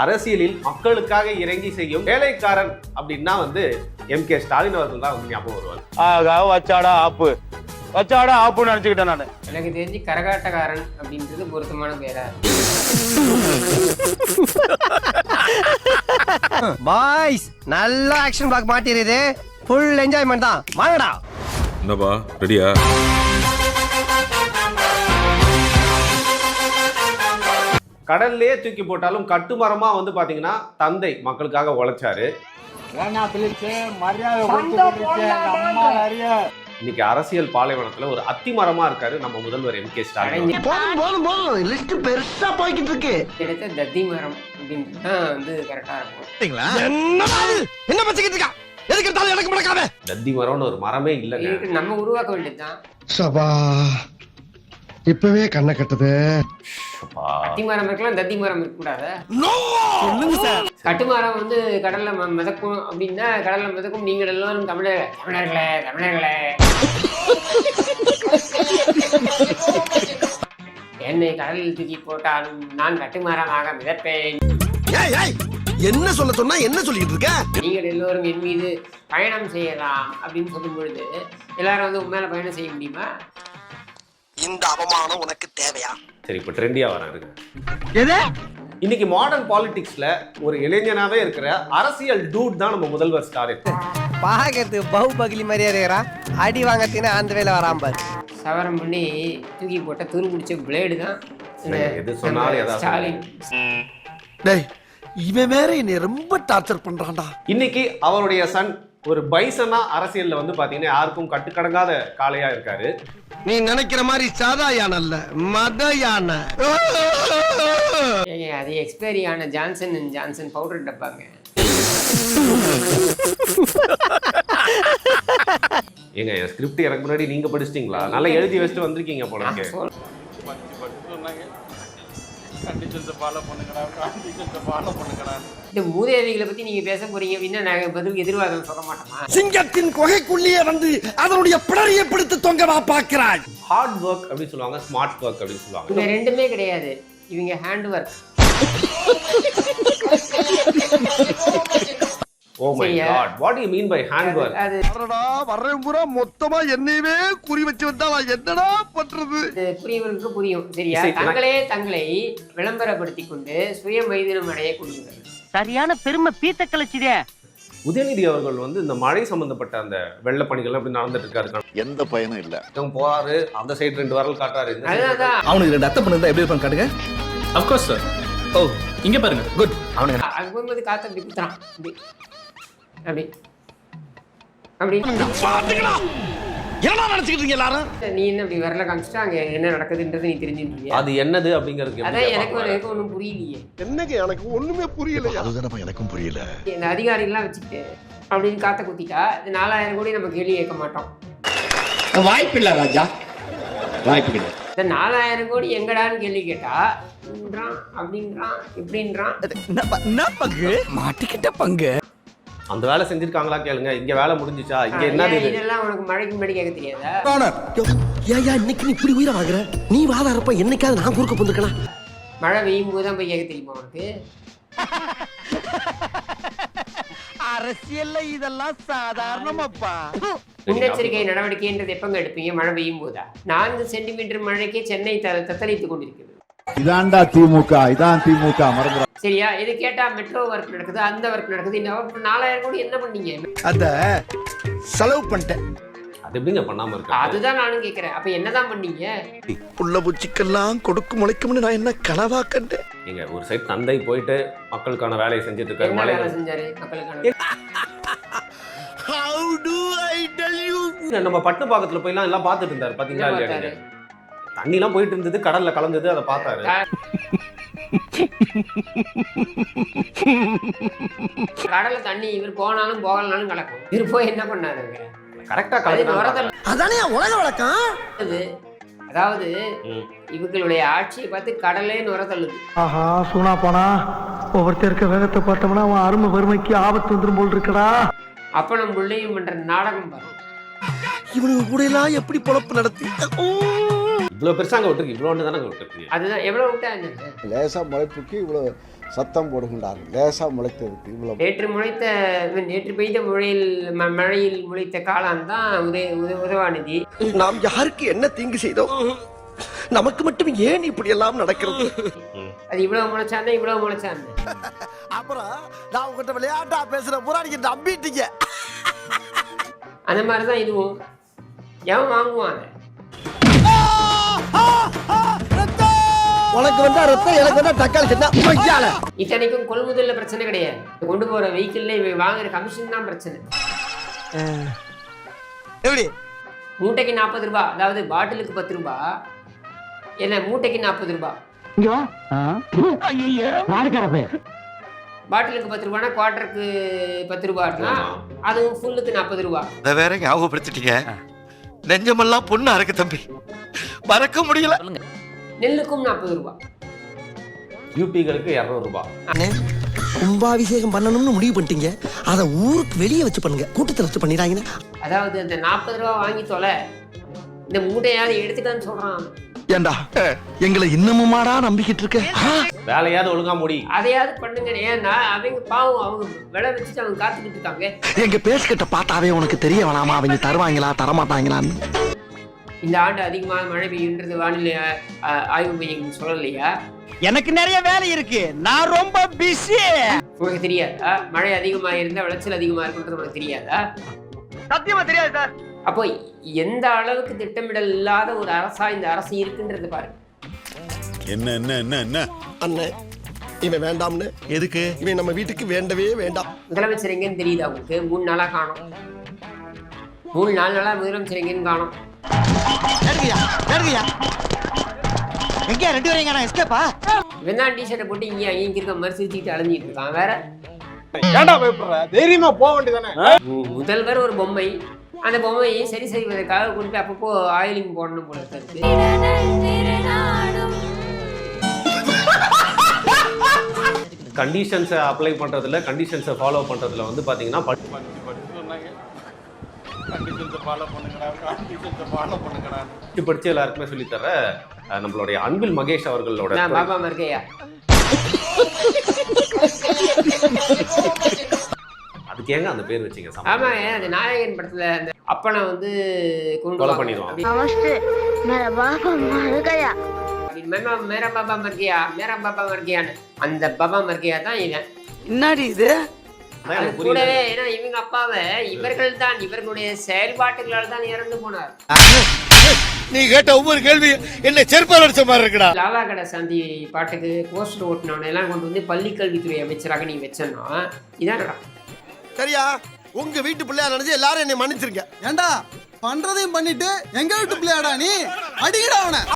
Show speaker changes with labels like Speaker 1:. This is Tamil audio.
Speaker 1: அரசியலில் மக்களுக்காக இறங்கி செய்யும் வேலைக்காரன் அப்படின்னா வந்து எம் கே ஸ்டாலின் அவர்கள் தான் வந்து ஞாபகம் வருவார்.
Speaker 2: ஆகா வச்சாடா ஆப்பு. வச்சாடா ஆப்புன்னு நினைச்சுக்கிட்டேன் நான்.
Speaker 3: எனக்கு தெரிஞ்சு கரகாட்டக்காரன் அப்படின்றது பொருத்தமான பேரா?
Speaker 4: பாய்ஸ் நல்ல ஆக்ஷன் பிளாக் மாட்டிருது ஃபுல் என்ஜாய்மெண்ட் தான். வாங்கடா.
Speaker 5: என்னப்பா ரெடியா
Speaker 1: கடல்லே தூக்கி போட்டாலும் கட்டுமரமா வந்து பாத்தீங்கன்னா தந்தை மக்களுக்காக உழைச்சாரு. இன்னைக்கு அரசியல் பாலைவனத்துல ஒரு அத்திமரமா இருக்காரு நம்ம முதல்வர் எம் கே ஸ்டாலின்
Speaker 4: போதும் போதும் போதும். லிஸ்ட் பெருசா போய்கிட்டு இருக்கு.
Speaker 3: எடுத்த தத்தி மரம் அப்படின்றது தான் வந்து கரெக்டா இருக்கும்.
Speaker 4: என்ன என்ன பச்சிக்கிட்டு இருக்கா? எதுக்கு எடுத்தாலும் எனக்கு முடக்காம
Speaker 1: தத்தி மரம்னு ஒரு மரமே
Speaker 3: இதுக்கு நம்ம உருவாக்க வேண்டியதுதான்.
Speaker 6: சபா. இப்பவே கண்ணை கட்டுது.
Speaker 1: அப்பா.
Speaker 3: அத்தி மரம் இருக்கலாம் தத்தி மரம் இருக்கக்கூடாது
Speaker 4: சொல்லுங்க சார்.
Speaker 3: கட்டுமரம் வந்து கடல்ல ம- மிதக்கும் அப்படின்னா கடல்ல மிதக்கும் நீங்கள் எல்லாரும் தமிழர் தமிழர்களே தமிழர்களே. என்னை கடலில் தூக்கி போட்டாலும் நான் கட்டுமரமாக மிதப்பேன்.
Speaker 4: ஏய் ஏய் என்ன சொல்ல சொன்னா என்ன சொல்லிட்டு இருக்க?
Speaker 3: நீங்கள் எல்லோரும் என் மீது பயணம் செய்யலாம் அப்படின்னு சொல்லும் பொழுது எல்லாரும் வந்து உன் மேல பயணம் செய்ய முடியுமா?
Speaker 4: இந்த அவமானம் உனக்கு தேவையா?
Speaker 1: சரி இப்ப ட்ரெண்டியா வராருங்க
Speaker 4: எது?
Speaker 1: இன்னைக்கு மாடர்ன் பாலிடிக்ஸ்ல ஒரு இளைஞனாவே இருக்கிற அரசியல் டூட் தான் நம்ம முதல்வர் ஸ்டாலின்.
Speaker 4: பாக்கிறது பகு பகிலி மாதிரியா இருக்கிறா? அடி வாங்கத்தினா அந்த வேலை வராம பாரு.
Speaker 3: சவரம் பண்ணி தூக்கி போட்ட துரு பிடிச்ச பிளேடு தான்
Speaker 1: எது சொன்னாலும்
Speaker 3: நம்ம
Speaker 1: எதாவது
Speaker 3: ஸ்டாலின்.
Speaker 4: டேய் இவன் வேற என்னை ரொம்ப டார்ச்சர் பண்றான்டா.
Speaker 1: இன்னைக்கு அவருடைய சன் ஒரு பைசனா அரசியல்ல வந்து பாத்தீங்கன்னா யாருக்கும் கட்டுக்கடங்காத காளையா இருக்காரு.
Speaker 4: நீ நினைக்கிற மாதிரி சாதா யானை இல்ல மத யானை
Speaker 3: அது எக்ஸ்பைரி ஆன ஜான்சன் அண்ட் ஜான்சன் பவுடர் டப்பாங்க.
Speaker 1: ஏங்க என் ஸ்கிரிப்ட் எனக்கு முன்னாடி நீங்க படிச்சிட்டீங்களா? நல்லா எழுதி வச்சுட்டு வந்திருக்கீங்க போல இருக்கு.
Speaker 3: சொல்- இந்த மூதேவிகளை பத்தி நீங்க பேச போறீங்க அப்படின்னா நாங்க பதில் எதிர்வாதம் சொல்ல மாட்டோமா
Speaker 4: சிங்கத்தின் குகைக்குள்ளேயே வந்து அதனுடைய பிடரியை பிடித்து தொங்கவா பார்க்கிறாய்.
Speaker 1: ஹார்ட் ஒர்க் அப்படின்னு சொல்லுவாங்க ஸ்மார்ட் ஒர்க் அப்படின்னு சொல்லுவாங்க.
Speaker 3: இவங்க ரெண்டுமே கிடையாது. இவங்க ஹேண்ட் ஒர்க்
Speaker 1: ஓ மை
Speaker 3: சரியா?
Speaker 1: God what you mean by hand work
Speaker 3: அது
Speaker 4: பூரா மொத்தமா என்னையவே குறி வச்சு வந்தா நான் என்னடா பண்றது?
Speaker 3: புரியவர்களுக்கு புரியும். சரியா? தங்களே தங்களை விளம்பரப்படுத்திக் கொண்டு சுய மைதினம் அடையக்கூடியவர்கள்
Speaker 7: சரியான பெருமை பீத்த கழிச்சுதே.
Speaker 1: உதயநிதி அவர்கள் வந்து இந்த மழை சம்பந்தப்பட்ட அந்த வெள்ள பணிகள் எப்படி நடந்துட்டு இருக்காரு
Speaker 5: எந்த பயனும் இல்ல.
Speaker 1: போறாரு அந்த சைடு ரெண்டு வரல் காட்டுறாரு
Speaker 3: அதுதான்
Speaker 8: அவனுக்கு ரெண்டு அத்தை பண்ணி எப்படி இருப்பான்னு காட்டுங்க. அஃப்கோர்ஸ் சார் ஓ. இங்க பாருங்க. குட் அவனுக்கு
Speaker 3: அது போகும்போது காத்து அப்படி குத்துறான் அப்படி. அப்படி. அப்படி
Speaker 4: என்னடா நினைச்சுக்கிட்டு இருக்கீங்க எல்லாரும்?
Speaker 3: நீ என்ன இப்படி வரல காமிச்சிட்டு அங்க என்ன நடக்குதுன்றது நீ தெரிஞ்சுட்டு
Speaker 1: அது என்னது
Speaker 3: அதான்
Speaker 1: எப்படி
Speaker 3: எனக்கு
Speaker 1: பார்ப்பாங்க?
Speaker 3: எனக்கு ஒன்றும் புரியலையே.
Speaker 6: என்னங்க எனக்கு ஒண்ணுமே புரியல
Speaker 5: அதுதானப்பா எனக்கும் புரியல.
Speaker 3: இந்த அதிகாரிகள்லாம் வச்சுக்கிட்டு அப்படின்னு காத்த குத்திட்டா இது நாலாயிரம் கோடி நம்ம கேள்வி கேட்க மாட்டோம்.
Speaker 6: வாய்ப்பில்லை ராஜா. வாய்ப்பு
Speaker 3: இந்த நாலாயிரம் கோடி எங்கடான்னு கேள்வி கேட்டா இன்றான் அப்படின்றான் இப்படின்றான்.
Speaker 8: என்ன பங்கு? மாட்டிக்கிட்ட பங்கு.
Speaker 1: அந்த வேலை செஞ்சிருக்காங்களா கேளுங்க. இங்க வேலை முடிஞ்சுச்சா? இங்க என்னது
Speaker 3: ஏன்
Speaker 1: இது?
Speaker 3: இதெல்லாம் உனக்கு மழைக்கு முன்னாடி கேட்க தெரியாதா?
Speaker 4: ஏயா இன்னைக்கு நீ இப்படி உயிரை வாங்குற நீ வாதாரப்ப என்னைக்காவது நான் குறுக்க போந்திருக்கலாம்
Speaker 3: மழை பெய்யும் போது தான் போய் கேட்க தெரியுமா உனக்கு?
Speaker 7: அரசியல்ல இதெல்லாம் சாதாரணமாப்பா.
Speaker 3: முன்னெச்சரிக்கை நடவடிக்கைன்றது எப்பங்க எடுப்பீங்க மழை பெய்யும் போதா நான்கு சென்டிமீட்டர் மழைக்கே சென்னை தத்தளித்துக் கொண்டிருக்கிறது.
Speaker 5: இதான்டா திமுக இதான் திமுக மறந்துடா
Speaker 3: சரியா? இது கேட்டா மெட்ரோ ஒர்க் நடக்குது அந்த ஒர்க் நடக்குது. இந்த நாலாயிரம் கோடி என்ன பண்ணீங்க?
Speaker 4: அத செலவு பண்ணிட்டேன்.
Speaker 1: அது எப்படிங்க பண்ணாம இருக்கு
Speaker 3: அதுதான் நானும் கேக்குறேன். அப்ப என்னதான் பண்ணீங்க?
Speaker 4: புள்ள பூச்சிக்கெல்லாம் கொடுக்கு முளைக்கும்னு நான் என்ன கனவா கண்டேன்.
Speaker 1: நீங்க ஒரு சைடு தந்தை போயிட்டு மக்களுக்கான வேலையை செஞ்சுட்டு இருக்காரு
Speaker 3: என்ன
Speaker 1: மழை
Speaker 3: வேலை செஞ்சாரு மக்களுக்கான?
Speaker 4: How do I tell you
Speaker 1: நம்ம பட்டு பாக்கத்துல போய்லாம் எல்லாம் பார்த்துட்டு இருந்தாரு பாத்தீங்களா? இல்லையா? நீங்க? எல்லாம் போயிட்டு இருந்தது கடல்ல கலந்தது அதை பார்த்தாரு
Speaker 3: கடல்ல தண்ணி இவர் போனாலும் போகலனாலும் கலக்கும். இவர் போய் என்ன பண்ணாரு?
Speaker 1: கரெக்டா கலந்து
Speaker 4: அதானே உலக வழக்கம்?
Speaker 3: அது அதாவது
Speaker 1: ம்.
Speaker 3: இவங்களுடைய ஆட்சியை பார்த்து கடலே நுரத்தள்ளுது
Speaker 9: ஆஹா சூனா போனா ஒவ்வொருத்தர் இருக்க வேகத்தை பார்த்தோம்னா அவன் அருமை வறுமைக்கு ஆபத்து வந்துரும் போல் இருக்கடா.
Speaker 3: அப்ப நம்ம பிள்ளையும் பண்ற நாடகம் பாரு
Speaker 4: இவனுக்கு கூட எல்லாம் எப்படி பொழப்பு நடத்தி
Speaker 1: இவ்வளவு பெருசா அங்க விட்டுருக்கு இவ்வளவு தானே விட்டுருக்கு.
Speaker 3: அதுதான் எவ்வளவு விட்டா என்ன
Speaker 5: லேசா முளைப்புக்கு இவ்வளவு
Speaker 6: சத்தம் போடுகின்றார்கள் லேசா முளைத்ததுக்கு இவ்வளவு
Speaker 3: நேற்று முளைத்த நேற்று பெய்த மழையில் ம- மழையில் முளைத்த காளான் தான் உதய உத- உதவாநிதி.
Speaker 4: நாம் யாருக்கு என்ன தீங்கு செய்தோம்? நமக்கு மட்டும் ஏன் இப்படி எல்லாம் நடக்கிறது?
Speaker 3: அது இவ்வளவு முளைச்சாந்தா இவ்வளவு முளைச்சாந்த
Speaker 4: அப்புறம் நான் உங்ககிட்ட விளையாட்டா பேசுற புறாடிக்கு நம்பிட்டீங்க.
Speaker 3: அந்த மாதிரி தான் இதுவும். எவன் வாங்குவான்
Speaker 4: உனக்கு வந்தா ரத்தம் எனக்கு வந்தா தக்காளி சட்னா
Speaker 3: இத்தனைக்கும் கொள்முதல்ல பிரச்சனை கிடையாது. கொண்டு போற வெஹிக்கிள்ல இவன் வாங்குற கமிஷன் தான் பிரச்சனை.
Speaker 4: எப்படி?
Speaker 3: மூட்டைக்கு நாற்பது ரூபாய் அதாவது பாட்டிலுக்கு பத்து ரூபாய் என்ன மூட்டைக்கு நாற்பது ரூபாய் பாட்டிலுக்கு பத்து ரூபானா குவார்டருக்கு பத்து ரூபாய்னா அதுவும் ஃபுல்லுக்கு நாற்பது ரூபாய்
Speaker 4: அதை வேற ஞாபகப்படுத்திட்டீங்க. நெஞ்சமெல்லாம் பொண்ணா இருக்கு தம்பி. மறக்க முடியல.
Speaker 3: நெல்லுக்கும் நாற்பது ரூபாய்
Speaker 1: யூபிகளுக்கு இரநூறுபா
Speaker 4: கும்பாபிஷேகம் பண்ணணும்னு முடிவு பண்ணிட்டீங்க. அதை ஊருக்கு வெளியே வச்சு பண்ணுங்க. கூட்டத்தில் வச்சு பண்ணிடாங்கன்னு
Speaker 3: அதாவது அந்த நாற்பது ரூபா வாங்கி தொலை. இந்த மூட்டையாவது எடுத்துக்கன்னு சொல்றான்.
Speaker 4: ஏண்டா? எங்களை இன்னமுமாடா நம்பிக்கிட்டு இருக்க?
Speaker 1: வேலையாவது ஒழுங்கா முடி.
Speaker 3: அதையாவது பண்ணுங்க ஏன்னா அவங்க பாவம் அவங்க விலை வச்சுட்டு அவங்க காத்துக்கிட்டு இருக்காங்க.
Speaker 4: எங்க பேஸ்கிட்ட பார்த்தாவே உனக்கு தெரிய வேணாமா? அவங்க தருவாங்களா தரமாட்டாங்களான்னு.
Speaker 3: இந்த ஆண்டு அதிகமாக மழை பெய்யுன்றது வானிலை ஆய்வு மையம் சொல்லலையா?
Speaker 7: எனக்கு நிறைய வேலை இருக்கு. நான் ரொம்ப பிஸி
Speaker 3: உங்களுக்கு தெரியாதா? மழை அதிகமாக இருந்தால் விளைச்சல் அதிகமாக இருக்குன்றது உங்களுக்கு தெரியாதா?
Speaker 7: சத்தியமா தெரியாது சார்.
Speaker 3: அப்போ எந்த அளவுக்கு திட்டமிடல் இல்லாத ஒரு அரசா இந்த அரசு இருக்குன்றது பாருங்க
Speaker 5: என்ன என்ன என்ன என்ன?
Speaker 4: அண்ணே இவன் வேண்டாம்னு. எதுக்கு? இவன் நம்ம வீட்டுக்கு வேண்டவே வேண்டாம்.
Speaker 3: முதலமைச்சர் எங்கன்னு தெரியுதா உங்களுக்கு? மூணு நாளா காணும். மூணு நாலு நாளா முதலமைச்சர் எங்கன்னு காணும்.
Speaker 7: எடுங்கய்யா எங்க ரெண்டு பேரும் எங்க எஸ்கேப்பா
Speaker 3: இவன் தான் டிஷர்ட்டை போட்டு இங்கே அங்கேயும் இருக்க மாதிரி சிரிச்சுக்கிட்டு அலைஞ்சிட்டு இருக்கான் வேற.
Speaker 2: ஏன்டா பயப்படுற? தைரியமா போக வேண்டியதானே
Speaker 3: முதல்வர் ஒரு பொம்மை. அந்த பொம்மையை சரி செய்வதற்காக கொண்டு அப்பப்போ ஆயிலிங் போடணும் போல இருக்கு
Speaker 1: கண்டிஷன்ஸை அப்ளை பண்றதுல கண்டிஷன்ஸை ஃபாலோ பண்றதுல வந்து பாத்தீங்கன்னா பட்- படிச்சு படிச்சு எல்லாருக்குமே சொல்லித் தர அஹ், நம்மளுடைய அன்பில் மகேஷ் அவர்களோட
Speaker 3: நான் பாபா மருக்கையா?
Speaker 1: அதுக்கு ஏங்க அந்த பேர் வச்சீங்க?
Speaker 3: ஆமா அது நாயகன் படத்துல அந்த அப்பனை வந்து
Speaker 1: கொலை. பண்ணிடுவான்.
Speaker 3: அப்படி- அப்படி மேரா மேரா பாபா மர்கியா மேரா பாபா மர்கியான்னு அந்த பாபா மர்கியா தான் இவன்.
Speaker 7: என்னடி இது?
Speaker 3: கூடவே ஏன்னா இவங்க அப்பாவை இவர்கள் தான் இவர்களுடைய செயல்பாட்டுகளால் தான் இறந்து போனார்.
Speaker 4: நீ கேட்ட ஒவ்வொரு கேள்வி என்ன செருப்பால் அடிச்ச மாதிரி இருக்குடா.
Speaker 3: லாலா கடை சாந்தி பாட்டுக்கு போஸ்டர் ஓட்டினவன எல்லாம் கொண்டு வந்து பள்ளி கல்வித்துறை அமைச்சராக நீ வச்சனா இதான் நடக்கும்
Speaker 4: சரியா? உங்க வீட்டு பிள்ளையா நினைச்சு எல்லாரும் என்னை மன்னிச்சிருங்க.
Speaker 9: ஏண்டா? பண்றதையும் பண்ணிட்டு எங்க வீட்டு பிள்ளையாடா நீ? அடிக்கடா அவனை.